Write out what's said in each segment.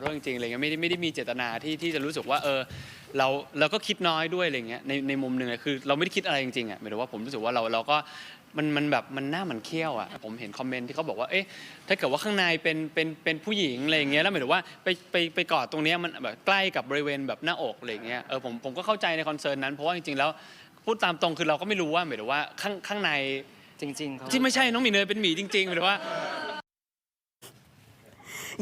อโทษจริงๆอะไรเงี้ยไม่ได้ไม่ได้มีเจตนาที่ที่จะรู้สึกว่าเออเราเราก็คิดน้อยด้วยอะไรเงี้ยในในมุมหนึ่งอะคือเราไม่ได้คิดอะไรจริงๆอะหมายถึงว่าผมรู้สึกว่าเราเราก็มันมันแบบมันหน้ามันเคี้ยวอะผมเห็นคอมเมนต์ที่เขาบอกว่าเอ๊ะถ้าเกิดว่าข้างในเป็นเป็นเป็นผู้หญิงอะไรเงี้ยแล้วหมายถึงว่าไปไปไปกอดตรงเนี้ยมันแบบใกล้กับบริเวณแบบหน้าอกอะไรเงี้ยเออผมผมก็เข้าใจในคอนเซิร์นนั้นเพราะว่าจริงๆแล้วพูดตามตรงคือเราก็ไม่รู้ว่าหมายถึงว่าข้างข้างในจริงๆเขาที่ไม่ใช่น้องหมีเนยเป็นหมีจริงๆหมายถึงว่า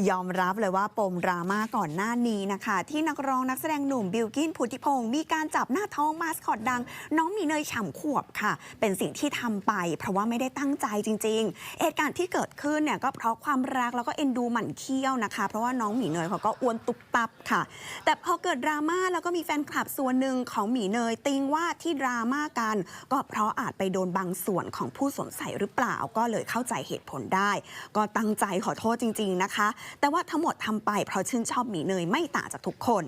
ยอมรับเลยว่าปมดราม่าก่อนหน้านี้นะคะ ที่นักร้องนักแสดงหนุ่มบิลกินพุทธิพงศ์มีการจับหน้าท้องมาสคอตดัง น้องหมีเนยฉ่ำขวบค่ะ เป็นสิ่งที่ทำไป เพราะว่าไม่ได้ตั้งใจจริงๆเหตุการณ์ที่เกิดขึ้นเนี่ยก็เพราะความรักแล้วก็เอ็นดูหมั่นเคี้ยวนะคะ เพราะว่าน้องหมีเนยเขาก็อ้วนตุบตับค่ะ แต่พอเกิดดราม่าแล้วก็มีแฟนคลับส่วนหนึ่งของหมีเนยติงว่าที่ดราม่ากัน ก็เพราะอาจไปโดนบางส่วนของผู้สวมใส่หรือเปล่าก็เลยเข้าใจเหตุผลได้ ก็ตั้งใจขอโทษจริง ๆนะคะแต่ว่าทั้งหมดทำไปเพราะชื่นชอบหมีเนยไม่ต่างจากทุกคน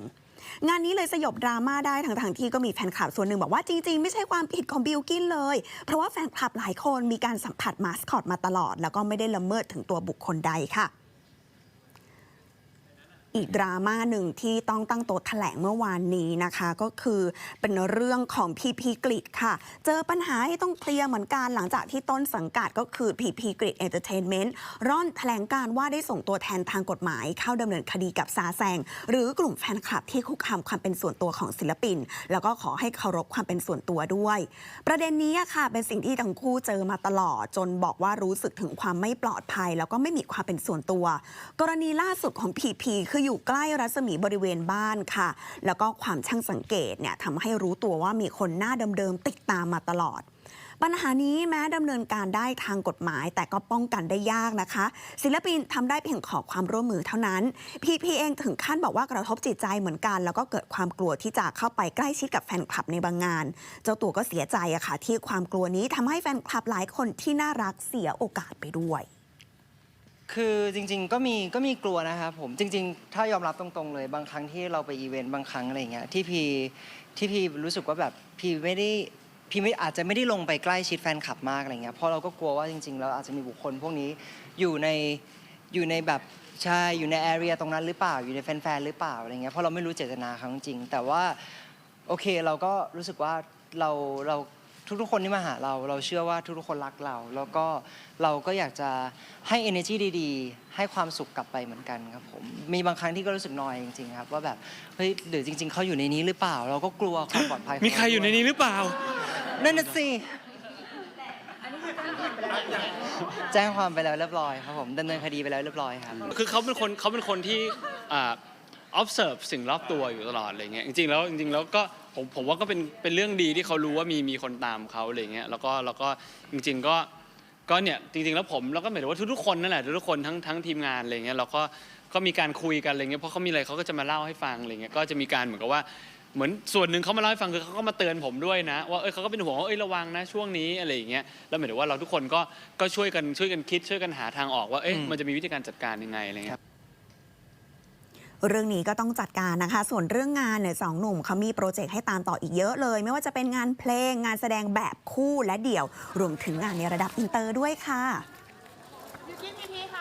งานนี้เลยสยบดราม่าได้ทั้งทางที่ก็มีแฟนคลับส่วนหนึ่งบอกว่าจริงๆ ไม่ใช่ความผิดของบิลกินเลย เพราะว่าแฟนคลับหลายคนมีการสัมผัสมาสคอตมาตลอด แล้วก็ไม่ได้ละเมิดถึงตัวบุคคลใดค่ะ อีกดราม่าหนึ่งที่ต้องตั้งโต๊ะแถลงเมื่อวานนี้นะคะ ก็คือเป็นเรื่องของพีพีกริดค่ะ เจอปัญหาที่ต้องเคลียร์เหมือนกันหลังจากที่ต้นสังกัดก็คือพีพีกริดเอนเตอร์เทนเมนต์ร่อนแถลงการว่าได้ส่งตัวแทนทางกฎหมาย เข้าดำเนินคดีกับซาแซง หรือกลุ่มแฟนคลับที่คุกคามความเป็นส่วนตัวของศิลปิน แล้วก็ขอให้เคารพความเป็นส่วนตัวด้วย ประเด็นนี้ค่ะเป็นสิ่งที่ทั้งคู่เจอมาตลอด จนบอกว่ารู้สึกถึงความไม่ปลอดภัย แล้วก็ไม่มีความเป็นส่วนตัว กรณีล่าสุดของพีพีคือคืออยู่ใกล้รัศมีบริเวณบ้านค่ะ แล้วก็ความช่างสังเกตเนี่ยทำให้รู้ตัวว่ามีคนหน้าเดิมๆติดตามมาตลอด ปัญหานี้แม้ดำเนินการได้ทางกฎหมาย แต่ก็ป้องกันได้ยากนะคะ ศิลปินทำได้เพียงขอความร่วมมือเท่านั้น พีพีเองถึงขั้นบอกว่ากระทบจิตใจเหมือนกัน แล้วก็เกิดความกลัวที่จะเข้าไปใกล้ชิดกับแฟนคลับในบางงาน เจ้าตัวก็เสียใจอะค่ะที่ความกลัวนี้ทำให้แฟนคลับหลายคนที่น่ารักเสียโอกาสไปด้วย คือจริง ๆ ก็มีก็มีกลัวนะครับผมจริง ๆ ถ้ายอมรับตรงๆ เลยบางครั้งที่เราไปอีเวนต์บางครั้งอะไรเงี้ยที่พีที่พีรู้สึกว่าแบบพีไม่ได้พีไม่อาจจะไม่ได้ลงไปใกล้ชิดแฟนคลับมากอะไรเงี้ยเพราะเราก็กลัวว่าจริงๆแล้วอาจจะมีบุคคลพวกนี้อยู่ในอยู่ในแบบใช่อยู่ในแอเรียตรงนั้นหรือเปล่าอยู่ในแฟนๆหรือเปล่าอะไรเงี้ยเพราะเราไม่รู้เจตนาเขาจริงๆแต่ว่าโอเคเราก็รู้สึกว่าเราเรา ทุกๆคนที่มาหาเรา เราเชื่อว่าทุกๆคนรักเรา แล้วก็เราก็อยากจะให้ energy ดีๆ ให้ความสุขกลับไปเหมือนกันครับผมมีบางครั้งที่ก็รู้สึกนอยจริงๆครับว่าแบบเฮ้ยหรือจริง ๆเขาอยู่ในนี้หรือเปล่า เราก็กลัวความปลอดภัยขงมีใครอยู่ในนี้หรือเปล่า นั่นน่ะสิแจ้งความไปแล้วเรียบร้อยครับผมดำเนินคดีไปแล้วเรียบร้อยครับ คือเขาเป็นคนเขาเป็นคนที่อ่า observe สิ่งรอบตัวอยู่ตลอดอะไรเงี้ยจริงๆแล้วจริงๆแล้วก็ ผมผมว่าก็เป็นเป็นเรื่องดีที่เขารู้ว่ามีมีคนตามเขาอะไรเงี้ยแล้วก็แล้วก็จริง ๆก็ก็เนี่ยจริง ๆ แล้วผมแล้วก็หมายถึงว่าทุกๆคนนั่นแหละทุกๆคนทั้งทั้งทีมงานอะไรเงี้ยเราก็ก็มีการคุยกันอะไรเงี้ยเพราะเขามีอะไรเขาก็จะมาเล่าให้ฟังอะไรเงี้ยก็จะมีการเหมือนกับว่าเหมือนส่วนหนึ่งเขามาเล่าให้ฟังคือเขาก็มาเตือนผมด้วยนะ ว่าเอ้ยเขาก็เป็นห่วงว่าเอ้ยระวังนะช่วงนี้อะไรอย่างเงี้ยแล้วหมายถึงว่าเราทุกคนก็ก็ช่วยกันช่วยกันคิดช่วยกันหาทางออกว่าเอ้ยอืมมันจะมีวิธีการจัดการยังไงอะไรเงี้ย เรื่องนี้ก็ต้องจัดการนะคะ ส่วนเรื่องงานเนี่ยสองหนุ่มเขามีโปรเจกต์ให้ตามต่ออีกเยอะเลย ไม่ว่าจะเป็นงานเพลงงานแสดงแบบคู่และเดี่ยว รวมถึงงานในระดับอินเตอร์ด้วยค่ะยูทีพีค่ะ